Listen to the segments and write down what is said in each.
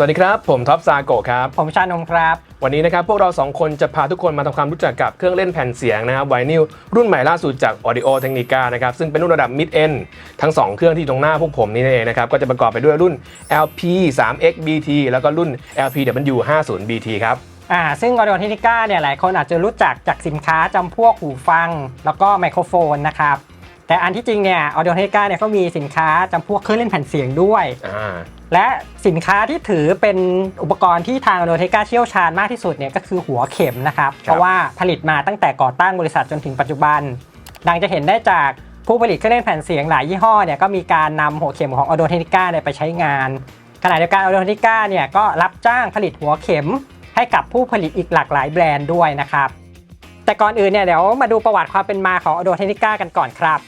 สวัสดีครับ ผมท็อปซาโกะครับ ผมชานมครับ วันนี้นะครับพวกเราสองคนจะพาทุกคนมาทำความรู้จักกับเครื่องเล่นแผ่นเสียงนะครับไวนิลรุ่นใหม่ล่าสุดจาก Audio Technica นะครับซึ่งเป็นรุ่นระดับ Mid End ทั้ง 2 เครื่องที่ตรงหน้าพวกผมนี่เองนะครับก็จะประกอบไปด้วยรุ่น LP 3X BT แล้วก็รุ่น LPW 50 BT ครับอ่าซึ่ง Audio Technica เนี่ยหลายคนอาจจะรู้จักจากสินค้าจำพวกหูฟัง แล้วก็ไมโครโฟนนะครับ แต่อันที่จริงเนี่ย Audio Technica เนี่ยเขามีสินค้าจำพวกเครื่องเล่นแผ่นเสียงด้วย อ่า และสินค้าที่ถือเป็นอุปกรณ์ที่ทาง Audio Technica เชี่ยวชาญมากที่สุดเนี่ยก็คือหัวเข็มนะครับ เพราะว่าผลิตมาตั้งแต่ก่อตั้งบริษัทจนถึงปัจจุบัน ดังจะเห็นได้จากผู้ผลิตเครื่องเล่นแผ่นเสียงหลายยี่ห้อเนี่ยก็มีการนำหัวเข็มของ Audio Technica เนี่ยไปใช้งาน ขณะเดียวกัน Audio Technica เนี่ยก็รับจ้างผลิตหัวเข็ม ให้กับผู้ผลิตอีกหลากหลายแบรนด์ด้วยนะครับ แต่ก่อนอื่นเนี่ยเดี๋ยวมาดูประวัติความเป็นมาของ Audio Technica กันก่อนครับ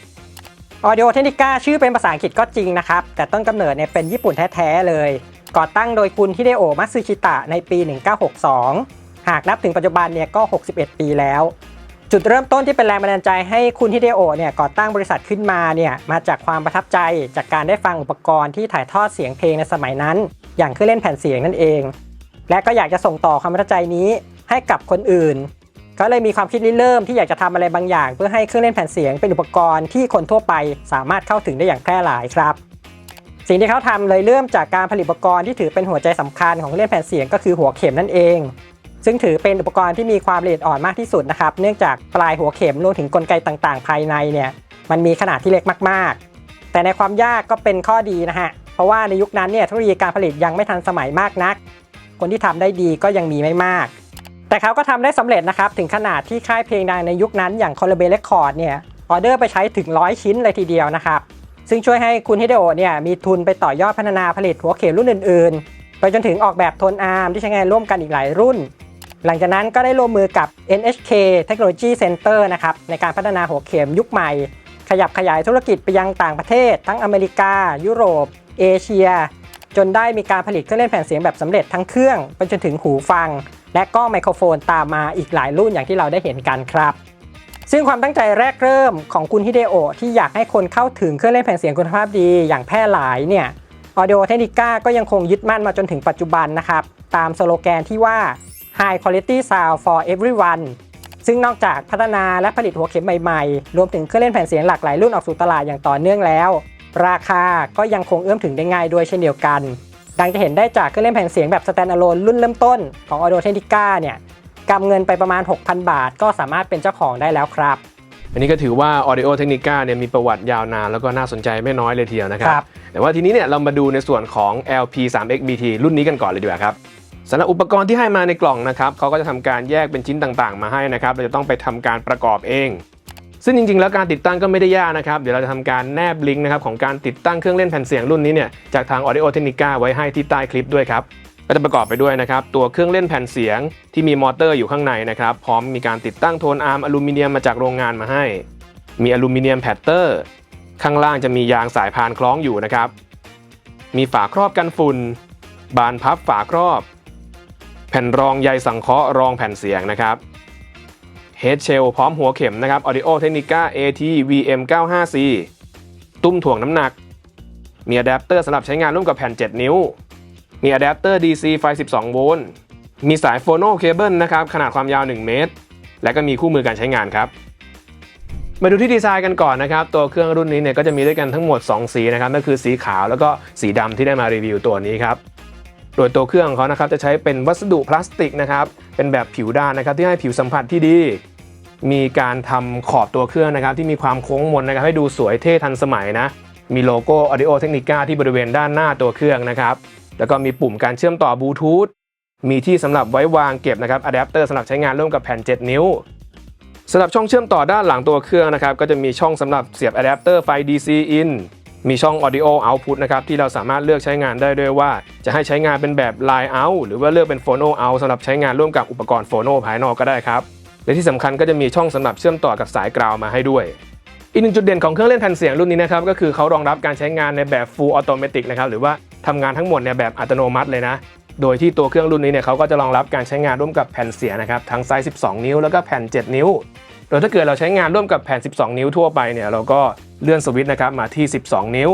Audio Technica ชื่อเป็นภาษาอังกฤษก็จริงนะครับ แต่ต้นกำเนิดเนี่ยเป็นญี่ปุ่นแท้ ๆ เลย ก่อตั้งโดยคุณฮิเดโอะมัตสึชิตะในปี 1962 หากนับถึงปัจจุบันเนี่ยก็ 61 ปีแล้ว จุดเริ่มต้นที่เป็นแรงบันดาลใจให้คุณฮิเดโอะเนี่ยก่อตั้งบริษัทขึ้นมาเนี่ยมาจากความประทับใจจากการได้ฟังอุปกรณ์ที่ถ่ายทอดเสียงเพลงในสมัยนั้น อย่างเครื่องเล่นแผ่นเสียงนั่นเอง และก็อยากจะส่งต่อความประทับใจนี้ให้กับคนอื่น ก็เลยมีความคิดริเริ่มที่อยากจะทำอะไรบางอย่าง เพื่อให้เครื่องเล่นแผ่นเสียงเป็นอุปกรณ์ที่คนทั่วไปสามารถเข้าถึงได้อย่างแพร่หลายครับ สิ่งที่เขาทำเลยเริ่มจากการผลิตอุปกรณ์ที่ถือเป็นหัวใจสำคัญของเครื่องเล่นแผ่นเสียงก็คือหัวเข็มนั่นเอง ซึ่งถือเป็นอุปกรณ์ที่มีความละเอียดอ่อนมากที่สุดนะครับ เนื่องจากปลายหัวเข็มรวมถึงกลไกต่างๆ ภายในเนี่ยมันมีขนาดที่เล็กมากๆ แต่ในความยากก็เป็นข้อดีนะฮะเพราะว่าในยุคนั้นเนี่ยเทคโนโลยีการผลิตยังไม่ทันสมัยมากนัก คนที่ทำได้ดีก็ยังมีไม่มาก แต่เขาก็ทำได้สำเร็จนะครับ ถึงขนาดที่ค่ายเพลงดังในยุคนั้นอย่าง c o l l a b e Record เนี่ยออเดอร์ไปใช้ถึง 100 ชิ้นเลยทีเดียวนะครับ ซึ่งช่วยให้คุณฮิเดโอะเนี่ยมีทุนไปต่อยอดพัฒนาผลิตหัวเข็มรุ่นอื่นๆ ไปจนถึงออกแบบโทนอาร์มที่ใช้งานร่วมกันอีกหลายรุ่น หลังจากนั้นก็ได้ร่วมมือกับ NHK Technology Center นะครับในการพัฒนาหัวเข็มยุคใหม่ ขยับขยายธุรกิจไปยังต่างประเทศ ทั้งอเมริกา ยุโรป เอเชีย จนได้มีการผลิตเครื่องเล่นแผ่นเสียงแบบสำเร็จทั้งเครื่องไปจนถึงหูฟัง และก็ไมโครโฟนตามมาอีกหลายรุ่นอย่างที่เราได้เห็นกันครับ ซึ่งความตั้งใจแรกเริ่มของคุณฮิเดโอที่อยากให้คนเข้าถึงเครื่องเล่นแผ่นเสียงคุณภาพดีอย่างแพร่หลายเนี่ย Audio Technica ก็ยังคงยึดมั่นมาจนถึงปัจจุบันนะครับ ตามสโลแกนที่ว่า High Quality Sound for Everyone ซึ่งนอกจากพัฒนาและผลิตหัวเข็มใหม่ๆ รวมถึงเครื่องเล่นแผ่นเสียงหลากหลายรุ่นออกสู่ตลาดอย่างต่อเนื่องแล้ว ราคาก็ยังคงเอื้อมถึงได้ง่ายด้วยเช่นเดียวกัน ดังจะเห็นได้จากเครื่องเล่นแผ่นเสียงแบบ Standalone รุ่นเริ่มต้นของ Audio Technica เนี่ยกำเงินไปประมาณ 6,000 บาท ก็สามารถเป็นเจ้าของได้แล้วครับ อันนี้ก็ถือว่า Audio Technica เนี่ยมีประวัติยาวนานแล้วก็น่าสนใจไม่น้อยเลยทีเดียวนะครัครับแต่ว่าทีนี้เนี่ยเรามาดูในส่วนของ LP 3X BT รุ่นนี้กันก่อนเลยดีกว่าครับสำหรับอุปกรณ์ที่ให้มาในกล่องนะครับเขาก็จะทำการแยกเป็นชิ้นต่างๆ มาให้นะครับ เราจะต้องไปทำการประกอบเอง ซึ่งจริงๆ แล้วการติดตั้งก็ไม่ได้ยากนะครับ เดี๋ยวเราจะทำการแนบลิงก์นะครับของการติดตั้งเครื่องเล่นแผ่นเสียงรุ่นนี้เนี่ยจากทาง Audio Technica ไว้ให้ที่ใต้คลิปด้วยครับก็จะประกอบไปด้วยนะครับตัวเครื่องเล่นแผ่นเสียงที่มีมอเตอร์อยู่ข้างในนะครับพร้อมมีการติดตั้งโทนอาร์มอลูมิเนียมมาจากโรงงานมาให้ มีอลูมิเนียมแพดเตอร์ ข้างล่างจะมียางสายพานคล้องอยู่นะครับ มีฝาครอบกันฝุ่น บานพับฝาครอบ แผ่นรองใยสังเคราะห์รองแผ่นเสียงนะครับ เฮดเชลพร้อมหัวเข็มนะครับ Audio Technica AT VM95C ตุ้มถ่วงน้ำหนัก มีอะแดปเตอร์สำหรับใช้งานร่วมกับแผ่น 7 นิ้ว มีอะแดปเตอร์ DC ไฟ 12 โวลต์ มีสายโฟโนเคเบิลนะครับ ขนาดความยาว 1 เมตร และก็มีคู่มือการใช้งานครับ มาดูที่ดีไซน์กันก่อนนะครับ ตัวเครื่องรุ่นนี้เนี่ยก็จะมีด้วยกันทั้งหมด 2 สีนะครับนั่นคือสีขาวแล้วก็สีดำที่ได้มารีวิวตัวนี้ครับโดยตัวเครื่องของเขานะครับจะใช้เป็นวัสดุพลาสติกนะครับเป็นแบบผิวด้านนะครับที่ให้ผิวสัมผัสที่ดี มีการทำขอบตัวเครื่องนะครับ ที่มีความโค้งมนนะครับ ให้ดูสวยเท่ทันสมัยนะ มีโลโก้ Audio Technica ที่บริเวณด้านหน้าตัวเครื่องนะครับ แล้วก็มีปุ่มการเชื่อมต่อบลูทูธมีที่สำหรับไว้วางเก็บนะครับอะแดปเตอร์สำหรับใช้งานร่วมกับแผ่น 7 นิ้วสำหรับช่องเชื่อมต่อด้านหลังตัวเครื่องนะครับ ก็จะมีช่องสำหรับเสียบอะแดปเตอร์ไฟ DC in มีช่อง Audio Output นะครับที่เราสามารถเลือกใช้งานได้ด้วยว่า จะให้ใช้งานเป็นแบบ Line Out หรือว่าเลือกเป็น Phono Out สำหรับใช้งานร่วมกับอุปกรณ์ Phono ภายนอกก็ได้ครับ และที่สำคัญก็จะมีช่องสำหรับเชื่อมต่อกับสายกราวมาให้ด้วย อีกหนึ่งจุดเด่นของเครื่องเล่นแผ่นเสียงรุ่นนี้นะครับก็คือเขารองรับการใช้งานในแบบ Full Automatic นะครับหรือว่าทำงานทั้งหมดในแบบอัตโนมัติเลยนะ โดยที่ตัวเครื่องรุ่นนี้เนี่ยเขาก็จะรองรับการใช้งานร่วมกับแผ่นเสียงนะครับทั้งไซส์ 12 นิ้วแล้วก็แผ่น 7 นิ้ว โดยถ้าเกิดเราใช้งานร่วมกับแผ่น 12 นิ้วทั่วไปเนี่ยเราก็เลื่อนสวิตช์นะครับมาที่ 12 นิ้ว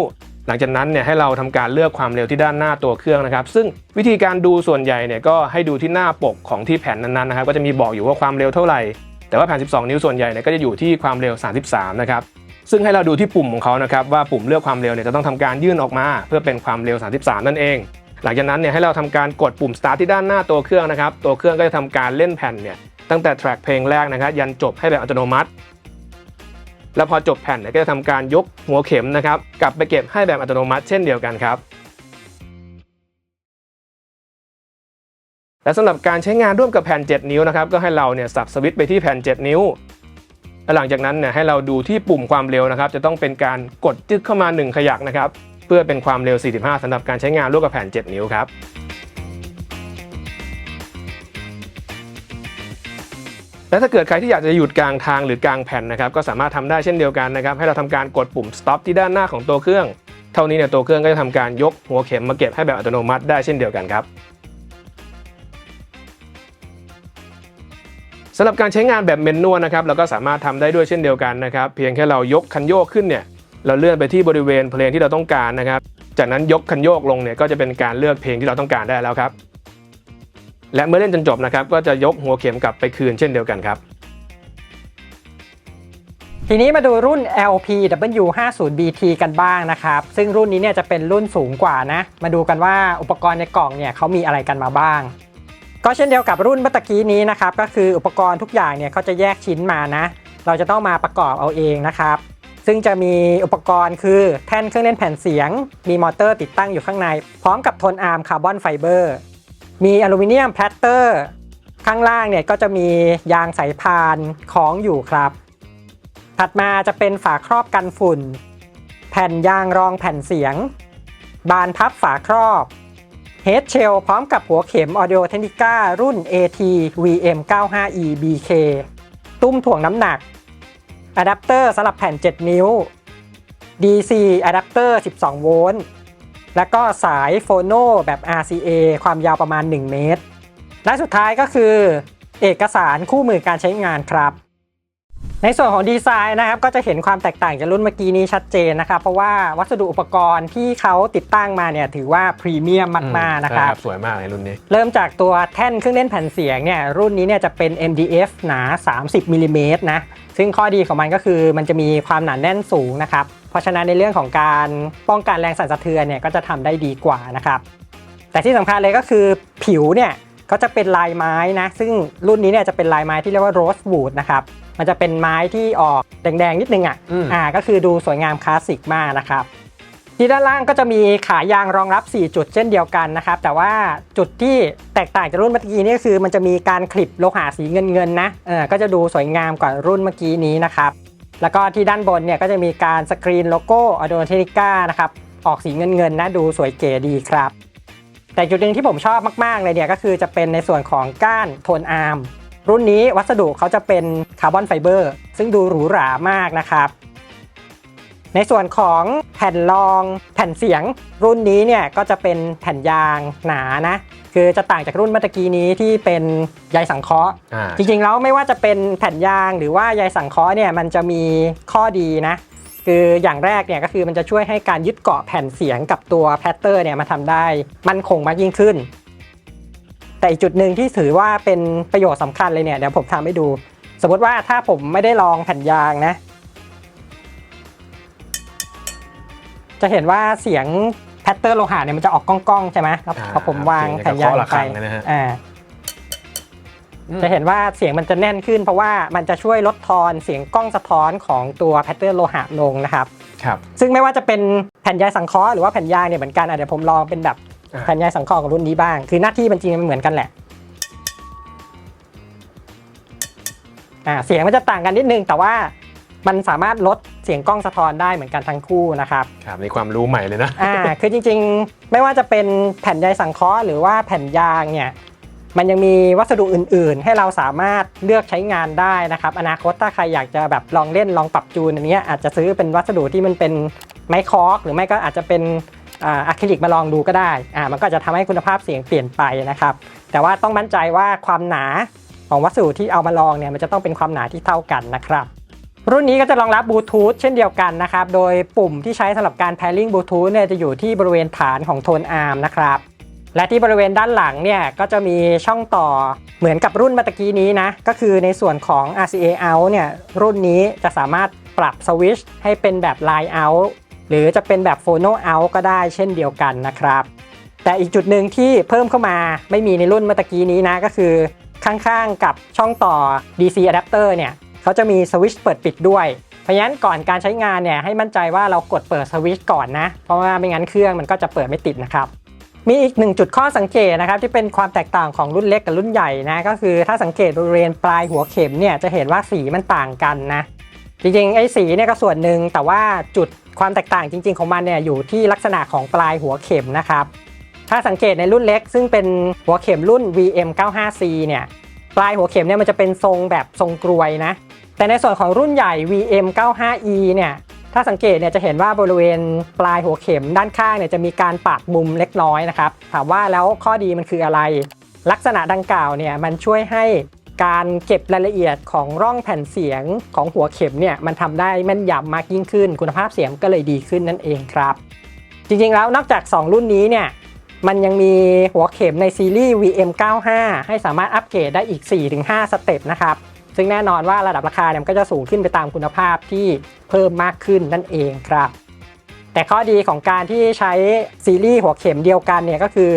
หลังจากนั้นเนี่ยให้เราทำการเลือกความเร็วที่ด้านหน้าตัวเครื่องนะครับ ซึ่งวิธีการดูส่วนใหญ่เนี่ยก็ให้ดูที่หน้าปกของที่แผ่นนั้นๆนะครับ ก็จะมีบอกอยู่ว่าความเร็วเท่าไหร่ แต่ว่าแผ่น 12 นิ้วส่วนใหญ่เนี่ยก็จะอยู่ที่ความเร็ว 33 นะครับ ซึ่งให้เราดูที่ปุ่มของเขานะครับว่าปุ่มเลือกความเร็วเนี่ยจะต้องทำการยื่นออกมา เพื่อเป็นความเร็ว 33 นั่นเอง หลังจากนั้นเนี่ยให้เราทำการกดปุ่ม start ที่ด้านหน้าตัวเครื่องนะครับ ตัวเครื่องก็จะทำการเล่นแผ่นเนี่ยตั้งแต่แทร็กเพลงแรกนะครับยันจบให้แบบอัตโนมัติ แล้วพอจบแผ่นเนี่ยก็จะทำการยกหัวเข็มนะครับกลับไปเก็บให้แบบอัตโนมัติเช่นเดียวกันครับ และสำหรับการใช้งานร่วมกับแผ่น 7 นิ้วนะครับก็ให้เราเนี่ยสับสวิตช์ไปที่แผ่น 7 นิ้วและหลังจากนั้นเนี่ยให้เราดูที่ปุ่มความเร็วนะครับ จะต้องเป็นการกดจึ๊กเข้ามา 1 ขยักนะครับ เพื่อเป็นความเร็ว 45สำหรับการใช้งานร่วมกับแผ่น 7 นิ้วครับ และถ้าเกิดใครที่อยากจะหยุดกลางทางหรือกลางแผ่นนะครับก็สามารถทำได้เช่นเดียวกันนะครับให้เราทำการกดปุ่ม stop ที่ด้านหน้าของตัวเครื่อง เท่านี้เนี่ยตัวเครื่องก็จะทำการยกหัวเข็มมาเก็บให้แบบอัตโนมัติได้เช่นเดียวกันครับสำหรับการใช้งานแบบเมนนวลนะครับเราก็สามารถทำได้ด้วยเช่นเดียวกันนะครับเพียงแค่เรายกคันโยกขึ้นเนี่ยเราเลื่อนไปที่บริเวณเพลงที่เราต้องการนะครับ จากนั้นยกคันโยกลงเนี่ยก็จะเป็นการเลือกเพลงที่เราต้องการได้แล้วครับ และเมื่อเล่นจนจบนะครับก็จะยกหัวเข็มกลับไปคืนเช่นเดียวกันครับทีนี้มาดูรุ่น LPW50BT กันบ้างนะครับ ซึ่งรุ่นนี้เนี่ยจะเป็นรุ่นสูงกว่านะ มาดูกันว่าอุปกรณ์ในกล่องเนี่ยเขามีอะไรกันมาบ้าง ก็เช่นเดียวกับรุ่นเมื่อกี้นี้นะครับ ก็คืออุปกรณ์ทุกอย่างเนี่ยเขาจะแยกชิ้นมานะ เราจะต้องมาประกอบเอาเองนะครับ ซึ่งจะมีอุปกรณ์คือแท่นเครื่องเล่นแผ่นเสียง มีมอเตอร์ติดตั้งอยู่ข้างใน พร้อมกับทนอาร์มคาร์บอนไฟเบอร์ มีอลูมิเนียมแพลตเตอร์ข้างล่างเนี่ยก็จะมียางสายพานคล้องอยู่ครับ ถัดมาจะเป็นฝาครอบกันฝุ่น แผ่นยางรองแผ่นเสียง บานพับฝาครอบเฮดเชลพร้อมกับหัวเข็ม Audio Technica รุ่น AT VM 95E BK ตุ้มถ่วงน้ำหนักอะแดปเตอร์สำหรับแผ่น 7 นิ้ว DC อะแดปเตอร์ 12 โวลต์ แล้วก็สายโฟโนแบบ RCA ความยาวประมาณ 1 เมตร และสุดท้ายก็คือ เอกสารคู่มือการใช้งานครับ ในส่วนของดีไซน์นะครับก็จะเห็นความแตกต่างจากรุ่นเมื่อกี้นี้ชัดเจนนะครับ เพราะว่าวัสดุอุปกรณ์ที่เขาติดตั้งมาเนี่ยถือว่าพรีเมียมมาก ๆ นะครับ สวยมากเลยรุ่นนี้ เริ่มจากตัวแท่นเครื่องเล่นแผ่นเสียงเนี่ยรุ่นนี้เนี่ยจะเป็น MDF หนา 30มิลลิเมตรนะซึ่งข้อดีของมันก็คือมันจะมีความหนาแน่นสูงนะครับ เพราะฉะนั้นในเรื่องของการป้องกันแรงสั่นสะเทือนเนี่ยก็จะทำได้ดีกว่านะครับแต่ที่สำคัญเลยก็คือผิวเนี่ยก็จะเป็นลายไม้นะซึ่งรุ่นนี้เนี่ยจะเป็นลายไม้ที่เรียกว่าโรส w ูดนะครับ มันจะเป็นไม้ที่ออกแดงๆนิดนึงอะอืมอ่าก็คือดูสวยงามคลาสสิกมากนะครับที่ด้านล่างก็จะมีขายางรองรับ 4 จุดเช่นเดียวกันนะครับ แต่ว่าจุดที่แตกต่างจากรุ่นเมื่อกี้นี่ก็คือ มันจะมีการคลิปโลหะสีเงินเงินๆนะเออก็จะดูสวยงามกว่ารุ่นเมื่อกี้นี้นะครับ แล้วก็ที่ด้านบนเนี่ยก็จะมีการสกรีนโลโก้ Audio Technica นะครับออกสีเงินเงินๆนะดูสวยเก๋ดีครับ แต่จุดหนึ่งที่ผมชอบมากๆเลยเนี่ยก็คือจะเป็นในส่วนของก้านโทนอาร์ม รุ่นนี้วัสดุเขาจะเป็นคาร์บอนไฟเบอร์ซึ่งดูหรูหรามากนะครับในส่วนของแผ่นรองแผ่นเสียง รุ่นนี้เนี่ยก็จะเป็นแผ่นยางหนานะ คือจะต่างจากรุ่นเมื่อตะกี้นี้ที่เป็นใยสังเคราะห์อ่าจริงๆแล้วไม่ว่าจะเป็นแผ่นยางหรือว่าใยสังเคราะห์เนี่ยมันจะมีข้อดีนะ คืออย่างแรกเนี่ยก็คือมันจะช่วยให้การยึดเกาะแผ่นเสียงกับตัวแพตเตอร์เนี่ยมาทำได้ มั่นคงมากยิ่งขึ้น แต่อีกจุดหนึ่งที่ถือว่าเป็นประโยชน์สำคัญเลยเนี่ยเดี๋ยวผมทำให้ดู สมมติว่าถ้าผมไม่ได้ลองแผ่นยางนะ จะเห็นว่าเสียงแพตเตอร์โลหะเนี่ยมันจะออกก้องๆใช่ไหมแล้วอ่าพอผมวางเสียงแผ่นยางจะเคาะลระงฆัไปงเลยนะฮะอ่าจะเห็นว่าเสียงมันจะแน่นขึ้น เพราะว่ามันจะช่วยลดทอนเสียงกล้องสะท้อนของตัวแพทเทิร์นโลหะลงนะครับครับ ซึ่งไม่ว่าจะเป็นแผ่นใยสังเคราะห์หรือว่าแผ่นยางเนี่ยเหมือนกันอะเดี๋ยวผมลองเป็นแบบอ่า แผ่นใยสังเคราะห์ของรุ่นนี้บ้าง คือหน้าที่มันจริงมันเหมือนกันแหละอ่าเสียงมันจะต่างกันนิดนึง แต่ว่ามันสามารถลดเสียงกล้องสะท้อนได้เหมือนกันทั้งคู่นะครับครับนี่ความรู้ใหม่เลยนะอ่าคือจริงๆ ไม่ว่าจะเป็นแผ่นใยสังเคราะห์หรือว่าแผ่นยางเนี่ยมันยังมีวัสดุอื่น ๆ ให้เราสามารถเลือกใช้งานได้นะครับ อนาคตถ้าใครอยากจะแบบลองเล่นลองปรับจูนอันเนี้ยอาจจะซื้อเป็นวัสดุที่มันเป็นไม้คอร์กหรือไม่ก็อาจจะเป็น อ่าอะคริลิกมาลองดูก็ได้อ่ามันก็จะทำให้คุณภาพเสียงเปลี่ยนไปนะครับ แต่ว่าต้องมั่นใจว่าความหนาของวัสดุที่เอามาลองเนี่ยมันจะต้องเป็นความหนาที่เท่ากันนะครับรุ่นนี้ก็จะรองรับบลูทูธเช่นเดียวกันนะครับ โดยปุ่มที่ใช้สำหรับการ pairing บลูทูธเนี่ยจะอยู่ที่บริเวณฐานของโทนอาร์มนะครับ และที่บริเวณด้านหลังเนี่ยก็จะมีช่องต่อเหมือนกับรุ่นเมื่อตะกี้นี้นะ ก็คือในส่วนของ RCA out เนี่ยรุ่นนี้จะสามารถปรับสวิตช์ให้เป็นแบบ line out หรือจะเป็นแบบ phono out ก็ได้เช่นเดียวกันนะครับ แต่อีกจุดหนึ่งที่เพิ่มเข้ามาไม่มีในรุ่นเมื่อกี้นี้นะก็คือ ข้างๆกับช่องต่อ DC adapter เนี่ยเขาจะมีสวิตช์เปิดปิดด้วยเพราะฉะนั้นก่อนการใช้งานเนี่ยให้มั่นใจว่าเรากดเปิดสวิตช์ก่อนนะ เพราะว่าไม่งั้นเครื่องมันก็จะเปิดไม่ติดนะครับมีอีกหนึ่งจุดข้อสังเกตนะครับที่เป็นความแตกต่างของรุ่นเล็กกับรุ่นใหญ่นะก็คือถ้าสังเกตบริเวณปลายหัวเข็มเนี่ยจะเห็นว่าสีมันต่างกันนะ จริงๆไอ้สีเนี่ยก็ส่วนหนึ่งแต่ว่าจุดความแตกต่างจริง ๆของมันเนี่ยอยู่ที่ลักษณะของปลายหัวเข็มนะครับ ถ้าสังเกตในรุ่นเล็ก ซึ่งเป็นหัวเข็มรุ่น VM95C เนี่ยปลายหัวเข็มเนี่ยมันจะเป็นทรงแบบทรงกรวยนะ แต่ในส่วนของรุ่นใหญ่ VM95E เนี่ยถ้าสังเกตเนี่ยจะเห็นว่าบริเวณปลายหัวเข็มด้านข้างเนี่ยจะมีการปาดมุมเล็กน้อยนะครับ ถามว่าแล้วข้อดีมันคืออะไร ลักษณะดังกล่าวเนี่ยมันช่วยให้ การเก็บรายละเอียดของร่องแผ่นเสียงของหัวเข็มเนี่ยมันทำได้แม่นยำมากยิ่งขึ้น คุณภาพเสียงก็เลยดีขึ้นนั่นเองครับ จริงๆแล้วนอกจาก 2 รุ่นนี้เนี่ยมันยังมีหัวเข็มในซีรีส์ VM95 ให้สามารถอัปเกรดได้อีก 4-5 สเต็ปนะครับซึ่งแน่นอนว่าระดับราคาเนี่ยมันก็จะสูงขึ้นไปตามคุณภาพที่เพิ่มมากขึ้นนั่นเองครับ แต่ข้อดีของการที่ใช้ซีรีส์หัวเข็มเดียวกันเนี่ยก็คือ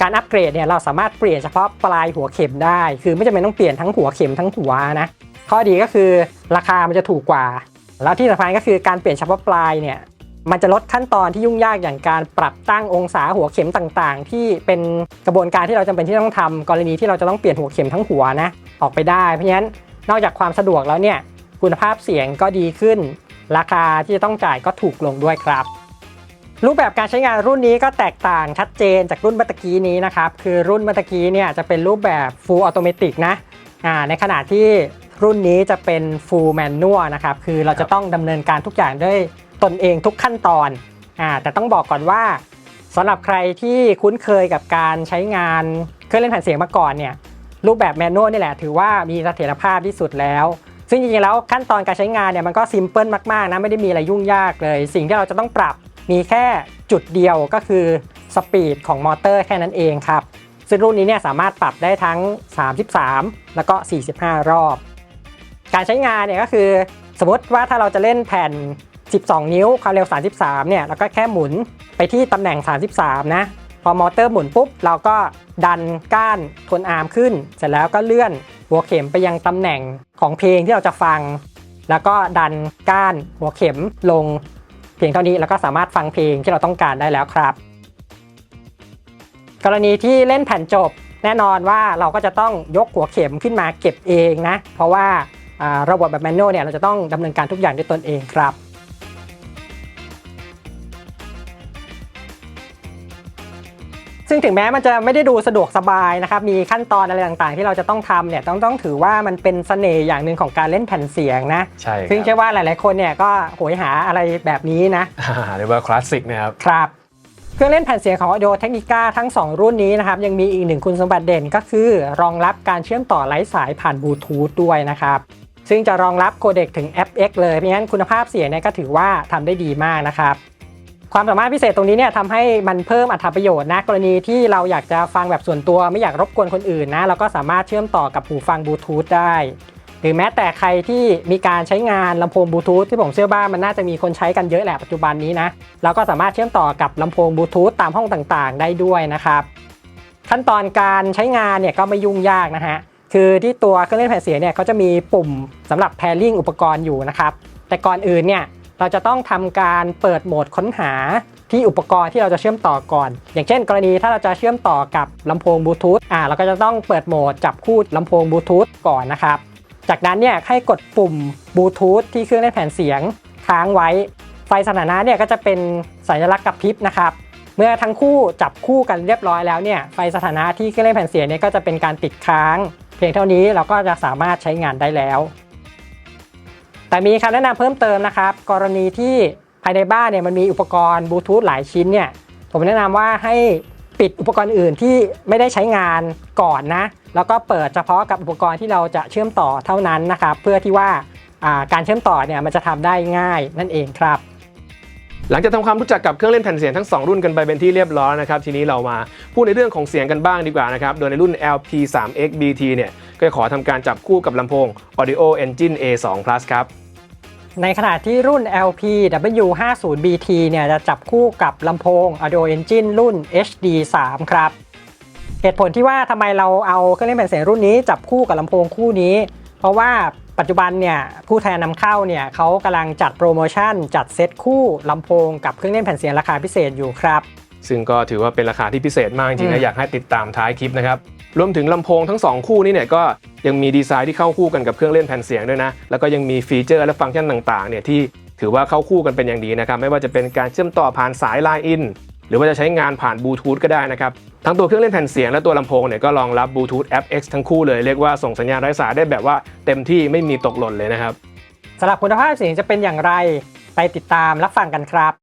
การอัปเกรดเนี่ยเราสามารถเปลี่ยนเฉพาะปลายหัวเข็มได้ คือไม่จำเป็นต้องเปลี่ยนทั้งหัวเข็มทั้งหัวนะ ข้อดีก็คือราคามันจะถูกกว่า แล้วที่สำคัญก็คือการเปลี่ยนเฉพาะปลายเนี่ยมันจะลดขั้นตอนที่ยุ่งยากอย่างการปรับตั้งองศาหัวเข็มต่างๆ ที่เป็นกระบวนการที่เราจำเป็นที่ต้องทำกรณีที่เราจะต้องเปลี่ยนหัวเข็มทั้งหัวนะออกไปได้ เพราะฉะนั้นนอกจากความสะดวกแล้วเนี่ยคุณภาพเสียงก็ดีขึ้น ราคาที่จะต้องจ่ายก็ถูกลงด้วยครับ รูปแบบการใช้งานรุ่นนี้ก็แตกต่างชัดเจนจากรุ่นเมื่อตะกี้นี้นะครับ คือรุ่นเมื่อตะกี้เนี่ยจะเป็นรูปแบบ full automatic นะอ่าในขณะที่รุ่นนี้จะเป็น full manual นะครับ คือเราจะต้องดำเนินการทุกอย่างด้วยตนเองทุกขั้นตอนอ่าแต่ต้องบอกก่อนว่าสำหรับใครที่คุ้นเคยกับการใช้งานเครื่องเล่นแผ่นเสียงมาก่อนเนี่ยรูปแบบแมนนวลนี่แหละถือว่ามีเสถียรภาพที่สุดแล้ว ซึ่งจริงๆแล้วขั้นตอนการใช้งานเนี่ยมันก็ซิมเพิลมากๆนะไม่ได้มีอะไรยุ่งยากเลย สิ่งที่เราจะต้องปรับ มีแค่จุดเดียวก็คือสปีดของมอเตอร์แค่นั้นเองครับ ซึ่งรุ่นนี้เนี่ยสามารถปรับได้ทั้ง 33 แล้วก็ 45 รอบ การใช้งานเนี่ยก็คือสมมติว่าถ้าเราจะเล่นแผ่น 12 นิ้วความเร็ว 33 เนี่ยแล้วก็แค่หมุนไปที่ตำแหน่ง 33 นะ พอมอเตอร์หมุนปุ๊บ เราก็ดันก้านทนอาร์มขึ้น เสร็จแล้วก็เลื่อนหัวเข็มไปยังตำแหน่งของเพลงที่เราจะฟัง แล้วก็ดันก้านหัวเข็มลง เพียงเท่านี้แล้วก็สามารถฟังเพลงที่เราต้องการได้แล้วครับ กรณีที่เล่นแผ่นจบ แน่นอนว่าเราก็จะต้องยกหัวเข็มขึ้นมาเก็บเองนะ เพราะว่าอ่าระบบแบบแมนนวลเนี่ยเราจะต้องดำเนินการทุกอย่างด้วยตนเองครับ ซึ่งถึงแม้มันจะไม่ได้ดูสะดวกสบายนะครับมีขั้นตอนอะไรต่างๆ ที่เราจะต้องทำเนี่ยต้องต้องถือว่ามันเป็นเสน่ห์อย่างหนึ่งของการเล่นแผ่นเสียงนะ ใช่คซึ่งรับเชื่อว่าหลายๆคนเนี่ยก็โหยหาอะไรแบบนี้นะอ่าเรียกว่าคลาสสิกนะครับ ครับ เครื่องเล่นแผ่นเสียงของ Audio Technica ทั้ง 2 รุ่นนี้นะครับ ยังมีอีกหนึ่งคุณสมบัติเด่นก็คือ รองรับการเชื่อมต่อไร้สายผ่านบลูทูธด้วยนะครับ ซึ่งจะรองรับโคเด็กถึง FX เลยเพราะงั้นคุณภาพเสียงเนี่ยก็ถือว่าทำได้ดีมากนะครับ ความสามารถพิเศษตรงนี้เนี่ยทำให้มันเพิ่มอรรถประโยชน์นะกรณีที่เราอยากจะฟังแบบส่วนตัวไม่อยากรบกวนคนอื่นนะเราก็สามารถเชื่อมต่อกับหูฟังบลูทูธได้หรือแม้แต่ใครที่มีการใช้งานลำโพงบลูทูธที่ผมเชื่อว่ามันน่าจะมีคนใช้กันเยอะแหละปัจจุบันนี้นะเราก็สามารถเชื่อมต่อกับลำโพงบลูทูธตามห้องต่างๆ ได้ด้วยนะครับขั้นตอนการใช้งานเนี่ยก็ไม่ยุ่งยากนะฮะคือที่ตัวเครื่องเล่นแผ่นเสียงเนี่ยเขาจะมีปุ่มสำหรับ pairing อุปกรณ์อยู่นะครับแต่ก่อนอื่นเนี่ย เราจะต้องทำการเปิดโหมดค้นหาที่อุปกรณ์ที่เราจะเชื่อมต่อก่อน อย่างเช่น กรณีถ้าเราจะเชื่อมต่อกับลำโพงบลูทูธอ่าเราก็จะต้องเปิดโหมดจับคู่ลำโพงบลูทูธก่อนนะครับ จากนั้นเนี่ยให้กดปุ่มบลูทูธที่เครื่องเล่นแผ่นเสียงค้างไว้ ไฟสถานะเนี่ยก็จะเป็นสัญลักษณ์กระพริบนะครับเมื่อทั้งคู่จับคู่กันเรียบร้อยแล้วเนี่ยไฟสถานะที่เครื่องเล่นแผ่นเสียงเนี่ยก็จะเป็นการติดค้าง เพียงเท่านี้เราก็จะสามารถใช้งานได้แล้ว แต่มีคำแนะนำเพิ่มเติมนะครับ กรณีที่ภายในบ้านเนี่ยมันมีอุปกรณ์บลูทูธหลายชิ้นเนี่ยผมแนะนำว่าให้ปิดอุปกรณ์อื่นที่ไม่ได้ใช้งานก่อนนะ แล้วก็เปิดเฉพาะกับอุปกรณ์ที่เราจะเชื่อมต่อเท่านั้นนะครับ เพื่อที่ว่าการเชื่อมต่อเนี่ยมันจะทำได้ง่ายนั่นเองครับ หลังจากทำความรู้จักกับเครื่องเล่นแผ่นเสียงทั้ง 2 รุ่นกันไปเป็นที่เรียบร้อยนะครับทีนี้เรามาพูดในเรื่องของเสียงกันบ้างดีกว่านะครับโดยในรุ่น LP3X BT เนี่ยก็ขอทำการจับคู่กับลำโพง Audio Engine A2 Plus ครับในขณะที่รุ่น LPW50BT เนี่ยจะจับคู่กับลำโพง Audio Engine รุ่น HD3 ครับ เหตุผลที่ว่าทำไมเราเอาเครื่องเล่นแผ่นเสียงรุ่นนี้จับคู่กับลำโพงคู่นี้ เพราะว่า ปัจจุบันเนี่ยผู้แทนนำเข้าเนี่ยเขากำลังจัดโปรโมชั่น จัดเซตคู่ลำโพงกับเครื่องเล่นแผ่นเสียงราคาพิเศษอยู่ครับซึ่งก็ถือว่าเป็นราคาที่พิเศษมากจริงๆอืนะมอยากให้ติดตามท้ายคลิปนะครับรวมถึงลำโพงทั้ง 2 คู่นี้เนี่ยก็ยังมีดีไซน์ที่เข้าคู่กันกับเครื่องเล่นแผ่นเสียงด้วยนะแล้วก็ยังมีฟีเจอร์และฟังก์ชันต่างๆเนี่ยที่ถือว่าเข้าคู่กันเป็นอย่างดีนะครับไม่ว่าจะเป็นการเชื่อมต่อผ่านสาย Line in หรือว่าจะใช้งานผ่านบลูทูธก็ได้นะครับทั้งตัวเครื่องเล่นแผ่นเสียงและตัวลำโพงเนี่ยก็รองรับบลูทูธ App X ทั้งคู่เลยเรียกว่าส่งสัญญาณไร้สายได้แบบว่าเต็มที่ไม่มีตกหล่นเลยนะครับสำหรับคุณภาพเสียงจะเป็นอย่างไร ไปติดตามรับฟังกันครับ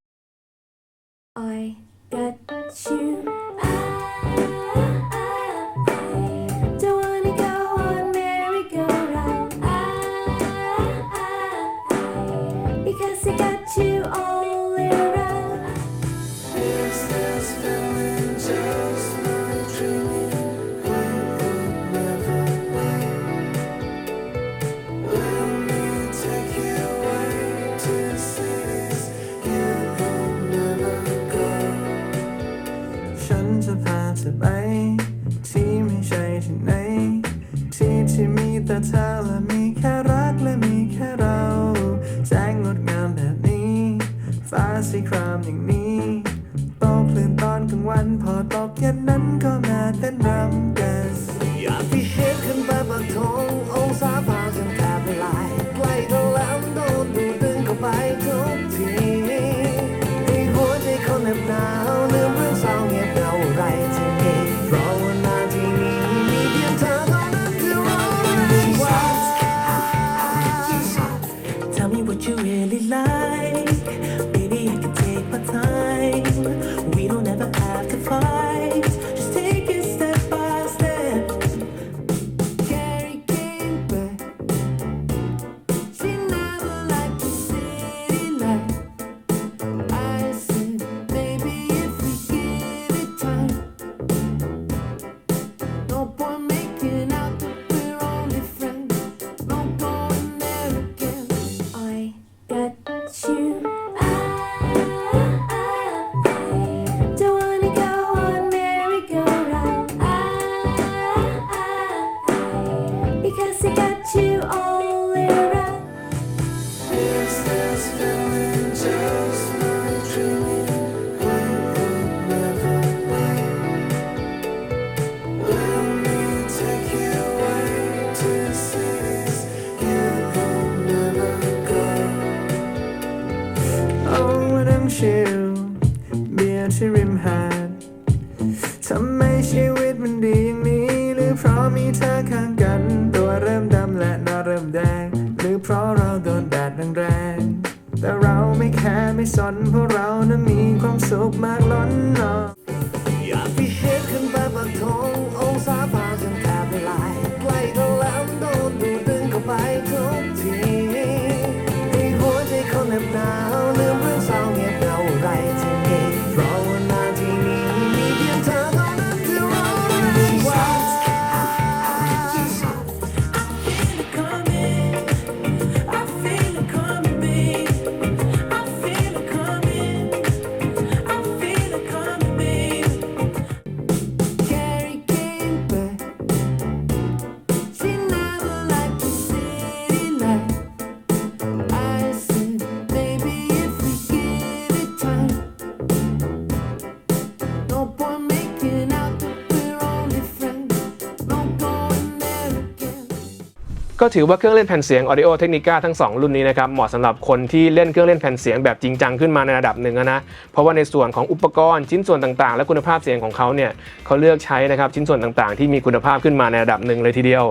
ก็ถือว่าเครื่องเล่นแผ่นเสียง Audio Technica ทั้ง 2 รุ่นนี้นะครับเหมาะสำหรับคนที่เล่นเครื่องเล่นแผ่นเสียงแบบจริงจังขึ้นมาในระดับหนึ่งนะเพราะว่าในส่วนของอุปกรณ์ชิ้นส่วนต่างๆ และคุณภาพเสียงของเขาเนี่ยเขาเลือกใช้นะครับชิ้นส่วนต่างๆ ที่มีคุณภาพขึ้นมาในระดับหนึ่งเลยทีเดียว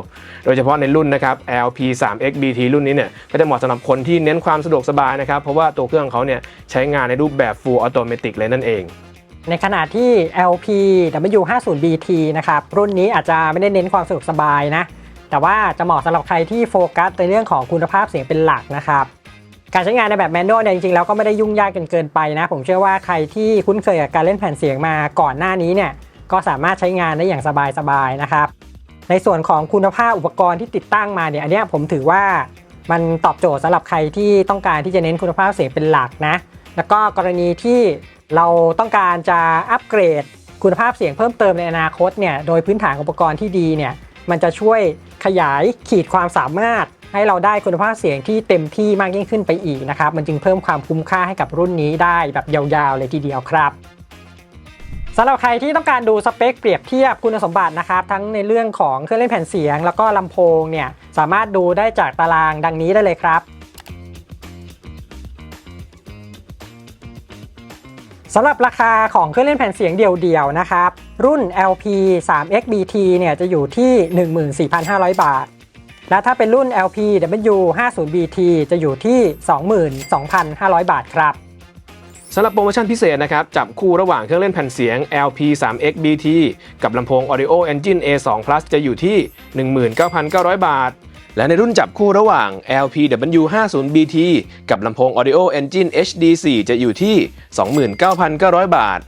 โดยเฉพาะในรุ่นนะครับ LP3X BT รุ่นนี้เนี่ยก็จะเหมาะสำหรับคนที่เน้นความสะดวกสบายนะครับเพราะว่าตัวเครื่องเขาเนี่ยใช้งานในรูปแบบ Full Automatic เลยนั่นเองในขณะที่ LPW50BT นะครับรุ่นนี้อาจจะไม่ได้เน้นความสะดวกสบายนะ แต่ว่าจะเหมาะสำหรับใครที่โฟกัสในเรื่องของคุณภาพเสียงเป็นหลักนะครับการใช้งานในแบบแมนนวลเนี่ยจริงๆแล้วก็ไม่ได้ยุ่งยากจนเกินไปนะ ผมเชื่อว่าใครที่คุ้นเคยกับการเล่นแผ่นเสียงมาก่อนหน้านี้เนี่ยก็สามารถใช้งานได้อย่างสบายๆนะครับในส่วนของคุณภาพอุปกรณ์ที่ติดตั้งมาเนี่ยอันนี้ผมถือว่ามันตอบโจทย์สำหรับใครที่ต้องการที่จะเน้นคุณภาพเสียงเป็นหลักนะ แล้วก็กรณีที่เราต้องการจะอัปเกรดคุณภาพเสียงเพิ่มเติมในอนาคตเนี่ยโดยพื้นฐานอุปกรณ์ที่ดีเนี่ย มันจะช่วยขยายขีดความสามารถ ให้เราได้คุณภาพเสียงที่เต็มที่มากยิ่งขึ้นไปอีกนะครับ มันจึงเพิ่มความคุ้มค่าให้กับรุ่นนี้ได้แบบยาวๆเลยทีเดียวครับสำหรับใครที่ต้องการดูสเปคเปรียบเทียบคุณสมบัตินะครับ ทั้งในเรื่องของเครื่องเล่นแผ่นเสียง แล้วก็ลำโพงเนี่ยสามารถดูได้จากตารางดังนี้ได้เลยครับ สำหรับราคาของเครื่องเล่นแผ่นเสียงเดี่ยวๆนะครับ รุ่น LP 3 XBT เนี่ยจะอยู่ที่ 14,500 บาท และถ้าเป็นรุ่น LP W 50 BT จะอยู่ที่ 22,500 บาทครับสำหรับโปรโมชั่นพิเศษนะครับ จับคู่ระหว่างเครื่องเล่นแผ่นเสียง LP 3 X BT กับลำโพง Audio Engine A2 Plus จะอยู่ที่ 19,900 บาท และในรุ่นจับคู่ระหว่าง LPW 50 BT กับลำโพง Audio Engine HD4 จะอยู่ที่ 29,900 บาท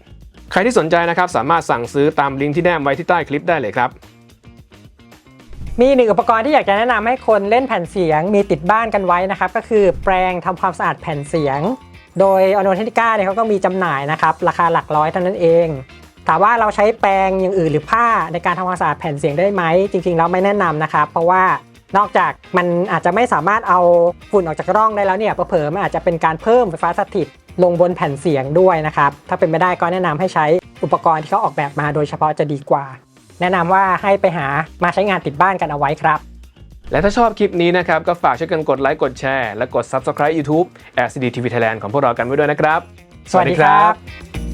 ใครที่สนใจนะครับสามารถสั่งซื้อตามลิงก์ที่แนบไว้ที่ใต้คลิปได้เลยครับ มีหนึ่งอุปกรณ์ที่อยากจะแนะนำให้คนเล่นแผ่นเสียงมีติดบ้านกันไว้นะครับ ก็คือแปรงทำความสะอาดแผ่นเสียง โดยอโนเทนิก้าเนี่ยเขาก็มีจำหน่ายนะครับราคาหลักร้อยเท่านั้นเองถามว่าเราใช้แปรงอย่างอื่นหรือผ้าในการทำความสะอาดแผ่นเสียงได้ไหมจริง ๆ แล้วไม่แนะนำนะครับเพราะว่า นอกจากมันอาจจะไม่สามารถเอาฝุ่นออกจากร่องได้แล้วเนี่ยเผลอๆมันอาจจะเป็นการเพิ่มไฟฟ้าสถิตลงบนแผ่นเสียงด้วยนะครับ ถ้าเป็นไม่ได้ก็แนะนำให้ใช้อุปกรณ์ที่เขาออกแบบมาโดยเฉพาะจะดีกว่า แนะนำว่าให้ไปหามาใช้งานติดบ้านกันเอาไว้ครับ และถ้าชอบคลิปนี้นะครับ ก็ฝากช่วยกันกดไลค์กดแชร์และกด Subscribe YouTube LCD TV Thailand ของพวกเรากันไว้ด้วยนะครับ สวัสดีครับ